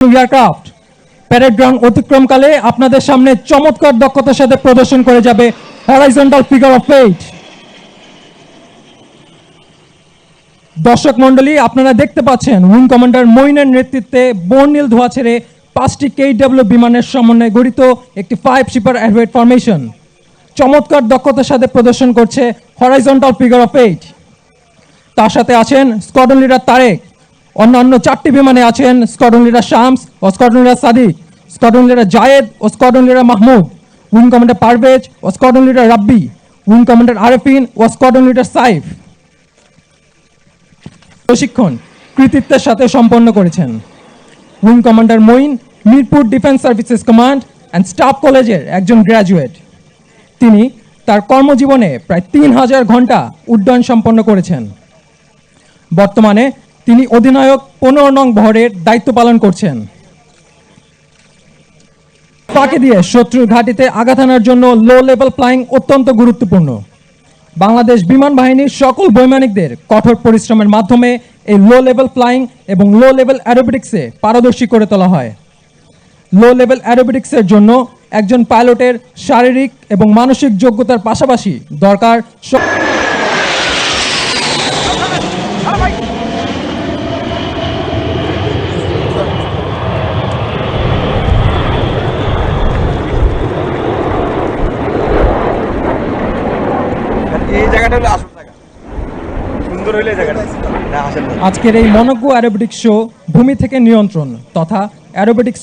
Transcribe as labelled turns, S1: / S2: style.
S1: Aircraft parade ground অতিক্রমকালে আপনাদের সামনে চমৎকার দক্ষতার সাথে প্রদর্শন করে যাবে হরাইজন্টাল ফিগার অফ এইট দর্শক মণ্ডলী, আপনারা দেখতে পাচ্ছেন উইং কমান্ডার মইনের নেতৃত্বে বর্ণিল ধোয়া ছেড়ে পাঁচটি কেডব্লিউ বিমানের সমন্বয়ে গঠিত একটি ফাইভ শিপার অ্যাডওয়েট ফরমেশন চমৎকার দক্ষতার সাথে প্রদর্শন করছে হরাইজন্টাল ফিগার অফ এইট তার সাথে আছেন স্কোয়াড্রন লিডার তারেক। অন্যান্য চারটি বিমানে আছেন স্কোয়াড্রন লিডার শামস ও squadron leader Sadiq. Squadron leader Zayed ও squadron leader Mahmud. Wing commander Parvez ও squadron leader Rabbi. Wing commander Arefin ও স্কোয়াড্রন লিডার সাইফ। প্রশিক্ষণ কৃতিত্বের সাথে সম্পন্ন করেছেন। Wing commander Moin, Mirpur defence services command and staff কলেজের একজন graduate তিনি তার কর্মজীবনে প্রায় তিন হাজার ঘণ্টা উড্ডয়ন সম্পন্ন করেছেন। বর্তমানে তিনি অধিনায়ক পনেরো নং বহরের দায়িত্ব পালন করছেন। ফাঁকে দিয়ে শত্রুর ঘাঁটিতে আঘাত আনার জন্য লো লেভেল ফ্লাইং অত্যন্ত গুরুত্বপূর্ণ। বাংলাদেশ বিমান বাহিনীর সকল বৈমানিকদের কঠোর পরিশ্রমের মাধ্যমে এই লো লেভেল ফ্লাইং এবং লো লেভেল অ্যারোবিটিক্সে পারদর্শী করে তোলা হয়। লো লেভেল অ্যারোবিটিক্সের জন্য একজন পাইলটের শারীরিক এবং মানসিক যোগ্যতার পাশাপাশি দরকার স-
S2: এই জায়গাটা হলো আসল জায়গা।
S1: আজকের এই মনজ্ঞ অ্যারোবেটিক শো ভূমি থেকে নিয়ন্ত্রণ তথা অ্যারোবিটিক্স